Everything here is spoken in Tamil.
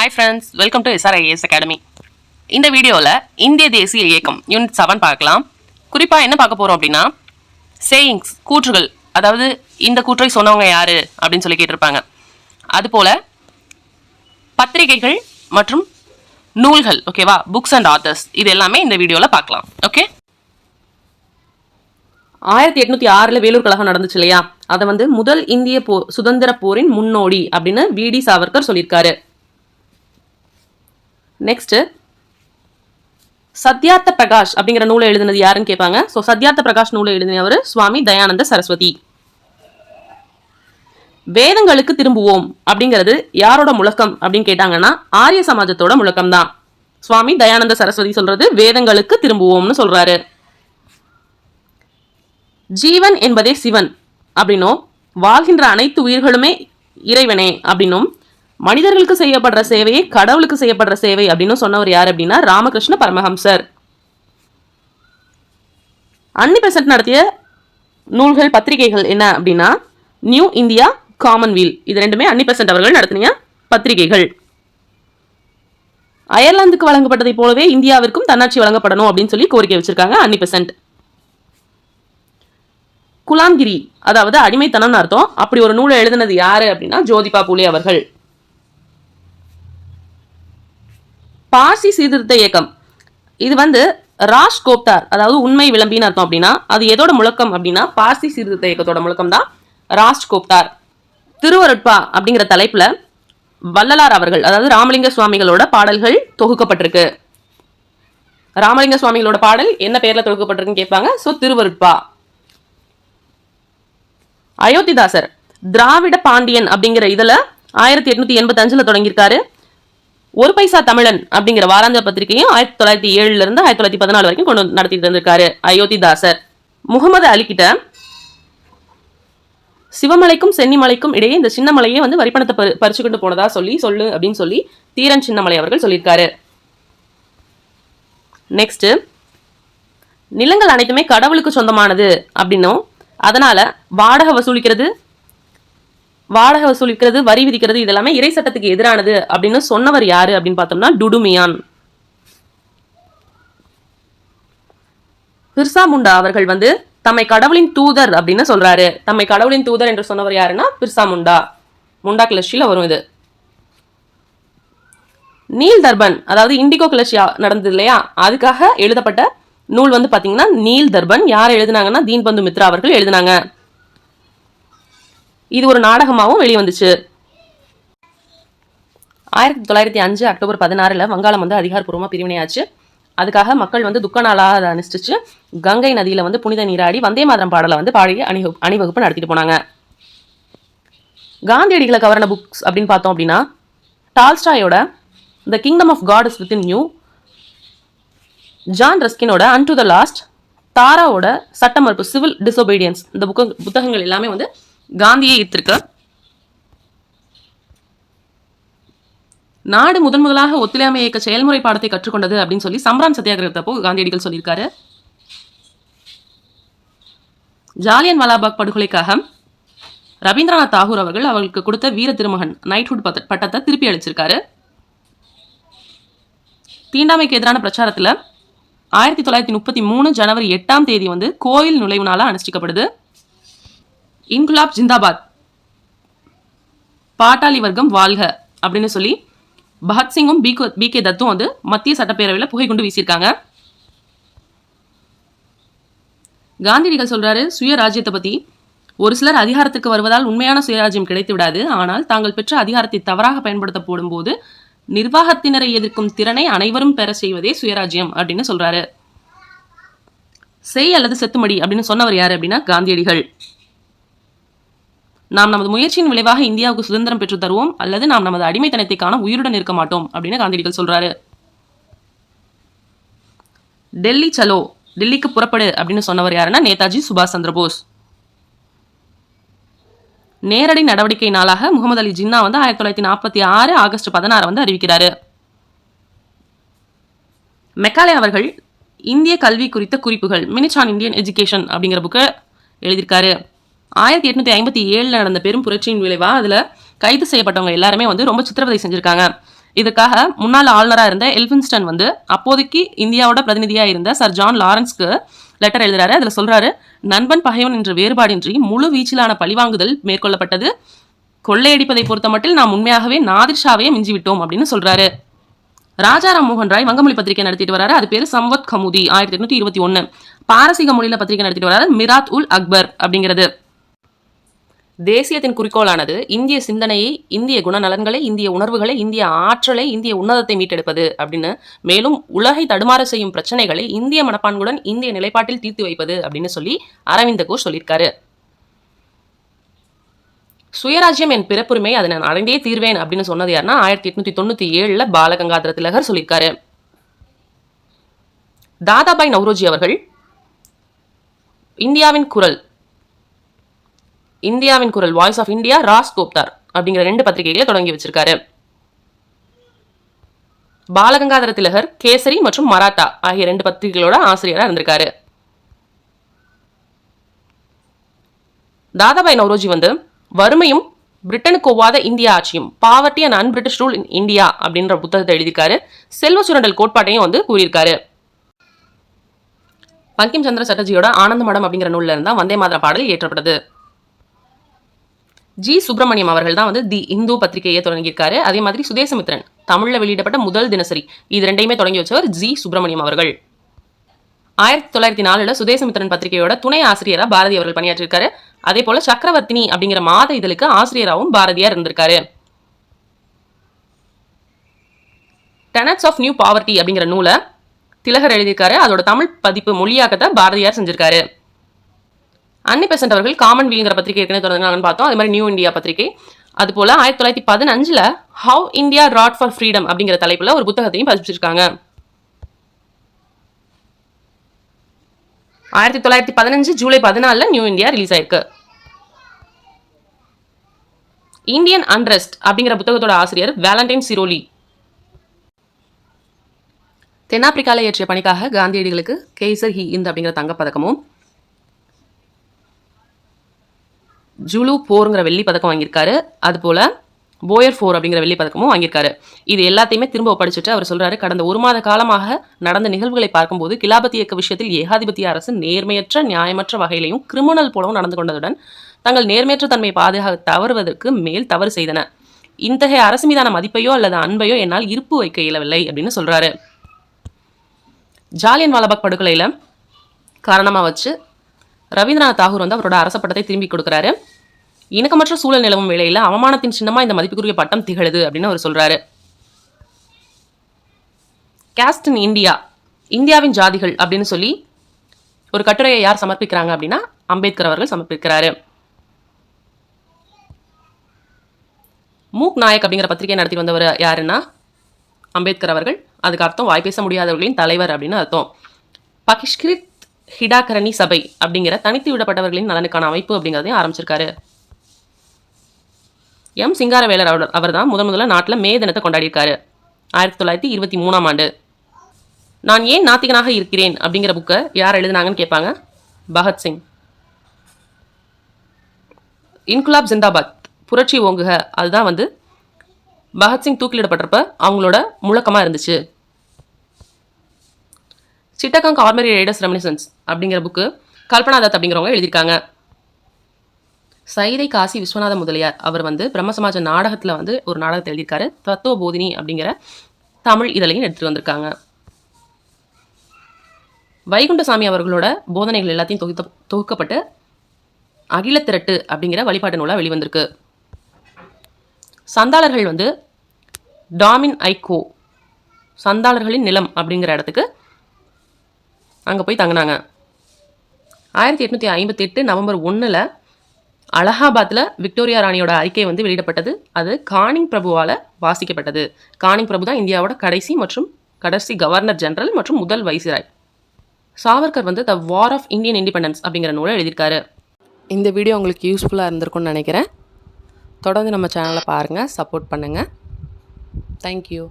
Hi friends welcome to SRIS academy இந்த வீடியோவில் இந்திய தேசிய இயக்கம் யூனிட் செவன் பார்க்கலாம். குறிப்பாக என்ன பார்க்க போகிறோம் அப்படின்னா சேயிங்ஸ் கூற்றுகள் அதாவது இந்த கூற்றை சொன்னவங்க யாரு அப்படின்னு சொல்லி கேட்டிருப்பாங்க. அதுபோல் பத்திரிகைகள் மற்றும் நூல்கள் ஓகேவா புக்ஸ் அண்ட் ஆத்தர்ஸ் இது எல்லாமே இந்த வீடியோவில் பார்க்கலாம் ஓகே ஆயிரத்தி எட்நூத்தி ஆறுல வேலூர் கழகம் நடந்துச்சு இல்லையா? அதை வந்து முதல் இந்திய போ சுதந்திர போரின் முன்னோடி அப்படின்னு விடி சாவர்கர் சொல்லியிருக்காரு. நெக்ஸ்ட்டு சத்யார்த்த பிரகாஷ் அப்படிங்கிற நூலை எழுதினது யாருன்னு கேட்பாங்க? ஸோ சத்யார்த்த பிரகாஷ் நூலை எழுதினவர் சுவாமி தயானந்த சரஸ்வதி. வேதங்களுக்கு திரும்புவோம் அப்படிங்கிறது யாரோட முழக்கம் அப்படின்னு கேட்டாங்கன்னா ஆரிய சமாஜத்தோட முழக்கம் தான் சுவாமி தயானந்த சரஸ்வதி சொல்றது வேதங்களுக்கு திரும்புவோம்னு சொல்றாரு. ஜீவன் என்பதே சிவன் அப்படின்னும் வாழ்கின்ற அனைத்து உயிர்களுமே இறைவனே அப்படின்னும் மனிதர்களுக்கு செய்யப்படுற சேவையே கடவுளுக்கு செய்யப்படுற சேவை அப்படின்னு சொன்னவர் யார் அப்படின்னா ராமகிருஷ்ண பரமஹம்சர். அன்னி பெசன்ட் நடத்திய நூல்கள் பத்திரிகைகள் என்ன அப்படின்னா நியூ இந்தியா காமன்வீல். இது ரெண்டுமே அன்னி பெசன்ட் அவர்கள் நடத்தின பத்திரிகைகள். அயர்லாந்துக்கு வழங்கப்பட்டதை போலவே இந்தியாவிற்கும் தன்னாட்சி வழங்கப்படணும் அப்படின்னு சொல்லி கோரிக்கை வச்சிருக்காங்க அன்னி பெசன்ட் குலாம்கிரி அதாவது அடிமைத்தனம்னு அர்த்தம். அப்படி ஒரு நூலை எழுதினது யாரு அப்படின்னா ஜோதிபா பூலே அவர்கள். பார்சி சீர்திருத்த இயக்கம். இது வந்து ராஷ் கோப்தார் அதாவது உண்மை விளம்பின்னு அர்த்தம் அப்படின்னா அது எதோட முழக்கம் அப்படின்னா பார்சி சீர்திருத்த இயக்கத்தோட முழக்கம் தான் ராஷ் கோப்தார். திருவருட்பா அப்படிங்கிற தலைப்பில் வள்ளலார் அவர்கள் அதாவது ராமலிங்க சுவாமிகளோட பாடல்கள் தொகுக்கப்பட்டிருக்கு. ராமலிங்க சுவாமிகளோட பாடல் என்ன பேரில் தொகுக்கப்பட்டிருக்குன்னு கேட்பாங்க. ஸோ திருவருட்பா. அயோத்திதாசர் திராவிட பாண்டியன் அப்படிங்கிற இதில் ஆயிரத்தி எட்நூத்தி எண்பத்தஞ்சில் தொடங்கியிருக்காரு. ஒரு பைசா தமிழன் அப்படிங்கிற வாராந்திர பத்திரிகையும் ஆயிரத்தி தொள்ளாயிரத்தி ஏழுல இருந்து ஆயிரத்தி தொள்ளாயிரத்தி பதினாலு வரைக்கும் கொண்டு நடத்திட்டு இருந்திருக்காரு அயோத்திதாசர். முகமது அலிக்கிட்ட சிவமலைக்கும் சென்னிமலைக்கும் இடையே இந்த சின்னமலையே வந்து வரிப்பணத்தை பறி பறிச்சுக்கிட்டு போனதா சொல்லி சொல்லு அப்படின்னு சொல்லி தீரன் சின்னமலை அவர்கள் சொல்லியிருக்காரு. நெக்ஸ்ட் நிலங்கள் அனைத்துமே கடவுளுக்கு சொந்தமானது அப்படின்னும் அதனால வாடகை வசூலிக்கிறது வாடகை வசூலிக்கிறது வரி விதிக்கிறது இதெல்லாமே இறை சட்டத்துக்கு எதிரானது அப்படின்னு சொன்னவர் யாரு அப்படின்னு பார்த்தோம்னா டுடுமியான். பிர்சா முண்டா அவர்கள் வந்து தம்மை கடவுளின் தூதர் அப்படின்னு சொல்றாரு. தம்மை கடவுளின் தூதர் என்று சொன்னவர் யாருன்னா பிர்சா முண்டா. முண்டா கிளர்ச்சியில் வரும் இது. நீல் தர்பன் அதாவது இண்டிகோ கிளர்ச்சி நடந்தது இல்லையா? அதுக்காக எழுதப்பட்ட நூல் வந்து பார்த்தீங்கன்னா நீல் தர்பன். யார் எழுதுனாங்கன்னா தீன்பந்து மித்ரா அவர்கள் எழுதினாங்க. இது ஒரு நாடகமாகவும் வெளிவந்துச்சு. ஆயிரத்தி தொள்ளாயிரத்தி அஞ்சு அக்டோபர் பதினாறில் வங்காளம் வந்து அதிகாரப்பூர்வமாக பிரிவினையாச்சு. அதுக்காக மக்கள் வந்து துக்க நாளாக அதை அனுஷ்டிச்சு கங்கை நதியில் வந்து புனித நீராடி வந்தே மாதரம் பாடலை வந்து பாடி அணி அணிவகுப்பு நடத்திட்டு போனாங்க. காந்தியடிகளை கவர்ன புக்ஸ் அப்படின்னு பார்த்தோம் அப்படின்னா டால்ஸ்டாயோட the kingdom of God is within you John ரஸ்கினோட unto the last தாராவோட சட்ட மறுப்பு சிவில் டிசோபீடியன்ஸ் இந்த புக்க புத்தகங்கள் எல்லாமே வந்து காந்தியை ஈர்த்திருக்க. நாடு முதன் முதலாக ஒத்துழையாமை இயக்க செயல்முறை பாடத்தை கற்றுக்கொண்டது அப்படின்னு சொல்லி சம்ரான் சத்தியாகிரகத்தப்போ காந்தியடிகள் சொல்லியிருக்காரு. ஜாலியன் வாலாபாக் படுகொலைக்காக ரவீந்திரநாத் தாகூர் அவர்கள் அவர்களுக்கு கொடுத்த வீர திருமகன் நைட்ஹுட் பட்டத்தை திருப்பி அளிச்சிருக்காரு. தீண்டாமைக்கு எதிரான பிரச்சாரத்தில் ஆயிரத்தி தொள்ளாயிரத்தி முப்பத்தி மூணு ஜனவரி எட்டாம் தேதி வந்து கோயில் நுழைவு நாளாக அனுஷ்டிக்கப்படுது. இன்குலாப் ஜிந்தாபாத். பாட்டாளி வர்க்கம் வாழ்க அப்படின்னு சொல்லி பகத்சிங்கும் பி பி கே தத்தும் வந்து மத்திய சட்டப்பேரவையில் புகை கொண்டு வீசியிருக்காங்க. காந்தியடிகள் சொல்கிறாரு சுயராஜ்யத்தை பற்றி ஒரு சிலர் அதிகாரத்துக்கு வருவதால் உண்மையான சுயராஜ்யம் கிடைத்து விடாது. ஆனால் தாங்கள் பெற்ற அதிகாரத்தை தவறாக பயன்படுத்த போடும்போது நிர்வாகத்தினரை எதிர்க்கும் திறனை அனைவரும் பெற செய்வதே சுயராஜ்யம் அப்படின்னு சொல்றாரு. செய் அல்லது செத்துமடி அப்படின்னு சொன்னவர் யாரு அப்படின்னா காந்தியடிகள். நாம் நமது முயற்சியின் விளைவாக இந்தியாவுக்கு சுதந்திரம் பெற்று தருவோம் அல்லது நாம் நமது அடிமைத்தனத்தை காண உயிருடன் இருக்க மாட்டோம் அப்படின்னு காந்தியடிகள் சொல்றாரு. டெல்லி சலோ டெல்லிக்கு புறப்படு அப்படின்னு சொன்னவர் யாருன்னா நேதாஜி சுபாஷ் சந்திர போஸ். நேரடி நடவடிக்கை நாளாக முகமது அலி ஜின்னா வந்து ஆயிரத்தி தொள்ளாயிரத்தி நாற்பத்தி ஆறு ஆகஸ்ட் பதினாறு வந்து அறிவிக்கிறாரு. மெக்காலே அவர்கள் இந்திய கல்வி குறித்த குறிப்புகள் மினிட்ஸ் ஆன் இந்தியன் எஜுகேஷன் அப்படிங்கிற புக்கை எழுதியிருக்காரு. ஆயிரத்தி எட்நூத்தி ஐம்பத்தி ஏழில் நடந்த பெரும் புரட்சியின் விளைவாக அதில் கைது செய்யப்பட்டவங்க எல்லாருமே வந்து ரொம்ப சித்திரவதை செஞ்சுருக்காங்க. இதுக்காக முன்னாள் ஆளுநராக இருந்த எல்பின்ஸ்டன் வந்து அப்போதைக்கு இந்தியாவோட பிரதிநிதியாக இருந்த சர் ஜான் லாரன்ஸ்க்கு லெட்டர் எழுதுறாரு. அதில் சொல்கிறாரு நண்பன் பகைவன் என்ற வேறுபாடின்றி முழு வீச்சிலான பழிவாங்குதல் மேற்கொள்ளப்பட்டது. கொள்ளையடிப்பதை பொறுத்த மட்டும் நாம் உண்மையாகவே நாதிர்ஷாவையே மிஞ்சிவிட்டோம் அப்படின்னு சொல்கிறாரு ராஜாராம் மோகன் ராய் வங்கமொழி பத்திரிகை நடத்திட்டு வராரு. அது பேர் சம்வத் கமுதி ஆயிரத்தி எட்நூத்தி இருபத்தி ஒன்று பாரசீக மொழியில் பத்திரிகை நடத்திட்டு வராரு மிராத் உல் அக்பர் அப்படிங்கிறது. தேசியத்தின் குறிக்கோளானது இந்திய சிந்தனையை இந்திய குணநலன்களை இந்திய உணர்வுகளை இந்திய ஆற்றலை இந்திய உன்னதத்தை மீட்டெடுப்பது அப்படின்னு மேலும் உலகை தடுமாற செய்யும் பிரச்சனைகளை இந்திய மனப்பான்புடன் இந்திய நிலைப்பாட்டில் தீர்த்து வைப்பது அப்படின்னு சொல்லி அரவிந்த கோஷ் சொல்லியிருக்காரு. சுயராஜ்யம் என் பிறப்புரிமை அதை நான் அடைந்தே தீர்வேன் அப்படின்னு சொன்னது யாருன்னா ஆயிரத்தி எட்நூத்தி தொண்ணூத்தி ஏழுல பாலகங்காதர திலகர் சொல்லியிருக்காரு. தாதாபாய் நவ்ரோஜி அவர்கள் இந்தியாவின் குரல். இந்தியாவின் குரல் voice of India Rast Goftar அப்படிங்கிற ரெண்டு பத்திரிகைகளை தொடங்கி வச்சிருக்காரு. பாலகங்காதர திலகர் கேசரி மற்றும் மராத்தா ஆகிய ரெண்டு பத்திரிகைகளோட ஆசிரியராக இருந்திருக்காரு. தாதாபாய் நவ்ரோஜி வந்து வறுமையும் பிரிட்டனுக்கு ஒவ்வாத இந்தியா ஆட்சியும் poverty and un British rule in India அப்படின்ற புத்தகத்தை எழுதியிருக்காரு. செல்வ சுரண்டல் கோட்பாட்டையும் வந்து கூறியிருக்காரு. பங்கிம் சந்திர சட்டர்ஜியோட ஆனந்த மடம் அப்படிங்கிற நூலில் இருந்தால் வந்தே மாதர பாடல் ஏற்றப்பட்டது ஜி சுப்பிரமணியம் அவர்கள் தான் வந்து தி இந்து பத்திரிகையை தொடங்கியிருக்காரு. அதே மாதிரி சுதேசமித்ரன் தமிழில் வெளியிடப்பட்ட முதல் தினசரி இது ரெண்டையுமே தொடங்கி வச்சவர் ஜி சுப்பிரமணியம் அவர்கள். ஆயிரத்தி தொள்ளாயிரத்தி நாலில் சுதேசமித்ரன் பத்திரிகையோட துணை ஆசிரியராக பாரதி அவர்கள் பணியாற்றிருக்காரு அதே போல சக்கரவர்த்தினி அப்படிங்கிற மாத இதழுக்கு ஆசிரியராகவும் பாரதியார் இருந்திருக்காரு. டெனட்ஸ் ஆஃப் நியூ பாவர்ட்டி அப்படிங்கிற நூலை திலகர் எழுதியிருக்காரு. அதோட தமிழ் பதிப்பு மொழியாக்கத்தை பாரதியார் செஞ்சிருக்காரு. அன்னி பெசன்ட் அவர்கள் காமன் வீல்ங்கிற பத்திரிகை ஏற்கனவே தொடர்ந்தாங்கன்னு பார்த்தோம். அது மாதிரி நியூ இந்தியா பத்திரிகை. அது போல் ஆயிரத்தி தொள்ளாயிரத்தி பதினஞ்சில் how India fought for freedom அப்படிங்கிற தலைப்பில் ஒரு புத்தகத்தையும் பதிப்பிச்சிருக்காங்க ஆயிரத்தி தொள்ளாயிரத்தி பதினஞ்சு ஜூலை பதினாலில் நியூ இந்தியா ரிலீஸ் ஆயிருக்கு. இந்தியன் அன்ரெஸ்ட் அப்படிங்கிற புத்தகத்தோட ஆசிரியர் வேலண்டைன் சிரோலி தென்னாப்பிரிக்காவில் இயற்றிய பணிக்காக காந்தியடிகளுக்கு கேசர் ஹி இந்த் அப்படிங்கிற தங்கப்பதக்கமும் ஜுலு போருங்கிற வெள்ளி பதக்கம் வாங்கியிருக்காரு. அதுபோல் போயர் ஃபோர் அப்படிங்கிற வெள்ளி பதக்கமும் வாங்கியிருக்காரு. இது எல்லாத்தையுமே திரும்ப ஒப்படைச்சிட்டு அவர் சொல்றாரு கடந்த ஒரு மாத காலமாக நடந்த நிகழ்வுகளை பார்க்கும்போது கிலாபதி இயக்க விஷயத்தில் ஏகாதிபத்திய அரசு நேர்மையற்ற நியாயமற்ற வகையிலையும் கிரிமினல் போலவும் நடந்து கொண்டதுடன் தங்கள் நேர்மையற்ற தன்மையை பாதுகாக்க தவறுவதற்கு மேல் தவறு செய்தன. இத்தகைய அரசு மீதான மதிப்பையோ அல்லது அன்பையோ என்னால் இருப்பு வைக்க இயலவில்லை அப்படின்னு சொல்றாரு. ஜாலியன் வாலாபாக் படுகொலையில் காரணமாக வச்சு ரவீந்திரநாத் தாகூர் வந்து அவரோட அரச பட்டத்தை திரும்பி கொடுக்குறாரு. இணக்கமற்ற சூழல் நிலவும் வேளையில் அவமானத்தின் சின்னமா இந்த மதிப்புக்குரிய பட்டம் திகழுது அப்படின்னு அவர் சொல்றாரு. கேஸ்ட் இன் இந்தியா இந்தியாவின் ஜாதிகள் அப்படின்னு சொல்லி ஒரு கட்டுரையை யார் சமர்ப்பிக்கிறாங்க அப்படின்னா அம்பேத்கர் அவர்கள் சமர்ப்பிக்கிறாரு. மூக் நாயக் அப்படிங்கிற பத்திரிகை நடத்தி வந்தவர் யாருன்னா அம்பேத்கர் அவர்கள். அதுக்கு அர்த்தம் வாய் பேச முடியாதவர்களின் தலைவர் அப்படின்னு அர்த்தம். பகிஷ்கிரித் ஹிடாகரணி சபை அப்படிங்கிற தனித்து விடப்பட்டவர்களின் நலனுக்கான அமைப்பு அப்படிங்கிறதையும் ஆரம்பிச்சிருக்காரு. எம். சிங்காரவேலர் அவர் அவர் தான் முதன் முதல்ல நாட்டில் மே தினத்தை கொண்டாடியிருக்காரு. ஆயிரத்தி தொள்ளாயிரத்தி இருபத்தி மூணாம் ஆண்டு. நான் ஏன் நாத்திகனாக இருக்கிறேன் அப்படிங்கிற புக்கை யார் எழுதுனாங்கன்னு கேட்பாங்க? பகத்சிங் இன்குலாப் ஜிந்தாபாத் புரட்சி ஓங்குக அதுதான் வந்து பகத்சிங் தூக்கிலிடப்பட்டிருப்ப அவங்களோட முழக்கமாக இருந்துச்சு. சிட்டகாங் ஆர்மரி ரைடர்ஸ் ரெமினிசன்ஸ் அப்படிங்கிற புக்கு கல்பனா தத் அப்படிங்கிறவங்க எழுதியிருக்காங்க. சைதை காசி விஸ்வநாத முதலியார். அவர் வந்து பிரம்மசமாஜ நாடகத்தில் வந்து ஒரு நாடகத்தை எழுதியிருக்காரு. தத்துவ போதினி அப்படிங்கிற தமிழ் இதழையும் எடுத்துகிட்டு வந்திருக்காங்க. வைகுண்டசாமி அவர்களோட போதனைகள் எல்லாத்தையும் தொகுத்த தொகுக்கப்பட்டு அகில திரட்டு அப்படிங்கிற வழிபாட்டு நூலாக வெளிவந்திருக்கு. சந்தாளர்கள் வந்து டாமின் ஐகோ சந்தாளர்களின் நிலம் அப்படிங்கிற இடத்துக்கு அங்கே போய் தங்கினாங்க. ஆயிரத்தி எட்நூற்றி ஐம்பத்தி எட்டு நவம்பர் ஒன்றில் அலகாபாத்தில் விக்டோரியா ராணியோட அறிக்கை வந்து வெளியிடப்பட்டது. அது கானிங் பிரபுவால் வாசிக்கப்பட்டது. கானிங் பிரபு தான் இந்தியாவோட கடைசி மற்றும் கடைசி கவர்னர் ஜெனரல் மற்றும் முதல் வைசிராய் சாவர்கர் வந்து the war of Indian independence அப்படிங்கிற நூலை எழுதியிருக்காரு. இந்த வீடியோ உங்களுக்கு யூஸ்ஃபுல்லாக இருந்திருக்கும்னு நினைக்கிறேன். தொடர்ந்து நம்ம சேனலை பாருங்கள் சப்போர்ட் பண்ணுங்கள் தேங்க்யூ